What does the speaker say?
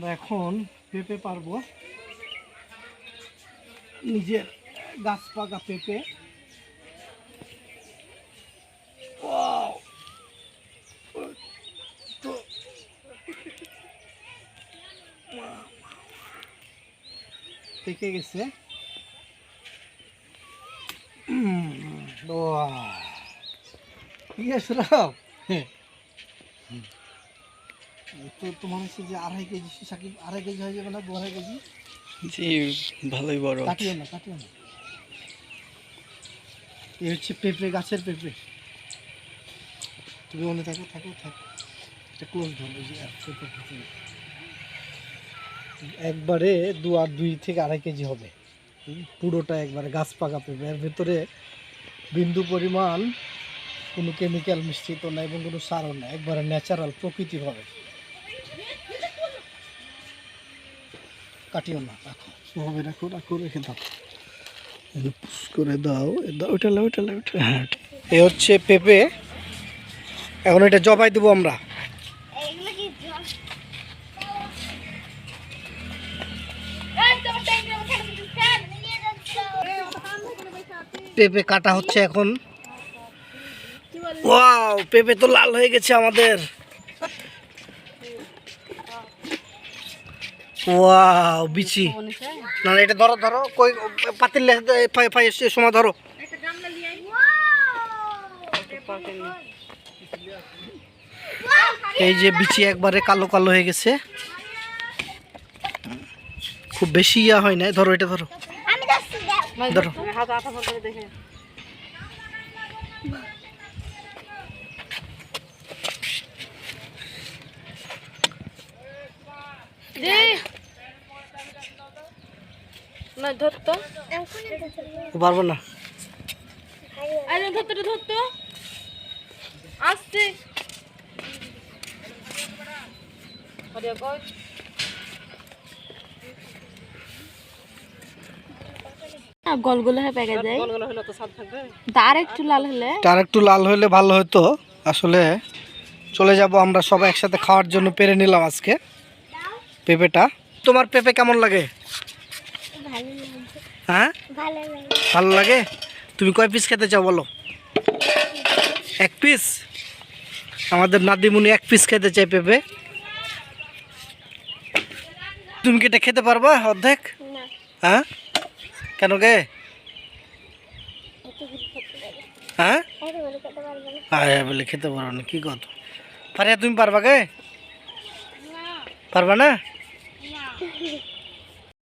আমরা এখন পেঁপে পারব নিজের গাছ পাকা পেঁপে Wow! তো পেকে গেছে উম, বাহ। ঠিক আছে রাও হ্যাঁ তো তোমার হচ্ছে যে আড়াই কেজি সাকিব আড়াই কেজি হয়ে যাবে না দু আড়াই কেজি? জি ভালোই বড়। কাটিও না কাটিও না। এই হচ্ছে পেঁপে গাছের পেঁপে তুমি মনে থাকো থাকো থাকো। এটা ক্লোজ ধরো যে। একবারে দু আর দুই থেকে আড়াই কেজি হবে। পুরোটা একবারে গাছ পাকা পেঁপে এর ভেতরে বিন্দু পরিমাণ কোনো কেমিক্যাল মিশ্রিত না এবং কোনো সারও না একবারে ন্যাচারাল প্রকৃতিভাবে। কাটিও না রাখো। ওভাবে রাখো রাখো রেখে দাও। পুশ করে দাও দাও ওইটা লাও ওইটা লাও ওইটা হ্যাঁ এ হচ্ছে পেঁপে। এখন এটা জবাই দেবো আমরা। পেঁপে কাটা হচ্ছে এখন। ওয়াও পেঁপে তো লাল হয়ে গেছে আমাদের। ওয়াও বিচি। না না, এটা ধরো ধরো কই পাতিল সময় ধরো। এই যে বিচি একবারে কালো কালো হয়ে গেছে। খুব বেশি ইয়া হয় না ধরো এটা ধরো। ধরো। না ধরতো পারব না। আরে ধরতো ধরতো আসছে। আরে কই? গলগুলো হয়ে পেকে যায়। তার একটু লাল হলে। একটু লাল হলে ভালো হতো। আসলে চলে যাব আমরা সবাই একসাথে খাওয়ার জন্য। পেরে নিলাম আজকে পেঁপেটা। তোমার পেঁপে কেমন লাগে? হ্যাঁ? ভালো লাগে। তুমি কয় পিস খেতে চাও বলো? এক পিস আমাদের নাদিমুনি এক পিস খেতে চাই পেঁপে। তুমি কি এটা খেতে পারবা অর্ধেক? হ্যাঁ? কেন গে? পারি। হ্যাঁ? বলে খেতে পারব না। হ্যাঁ পারো কি কত পারিয়া তুমি পারবা গে? পারবা না।